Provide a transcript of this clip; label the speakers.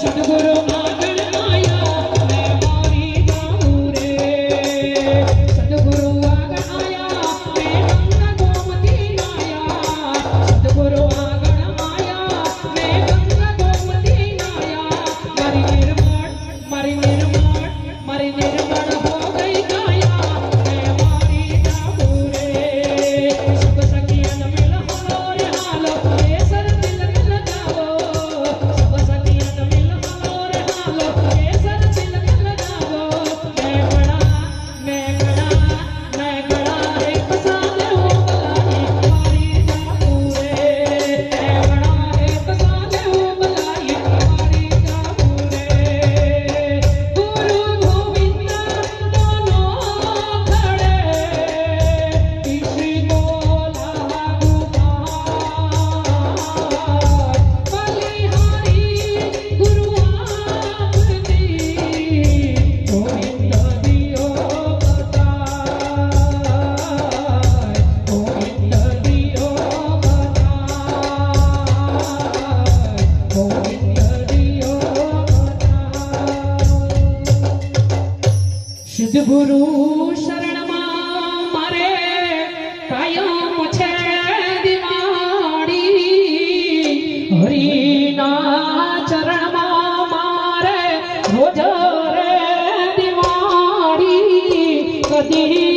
Speaker 1: સદગુરુ સદગુરુ શરણમાં મારે કાયમ છે દિવાળી. હરિના ચરણમાં મારે રોજ રે દિવાળી. કદી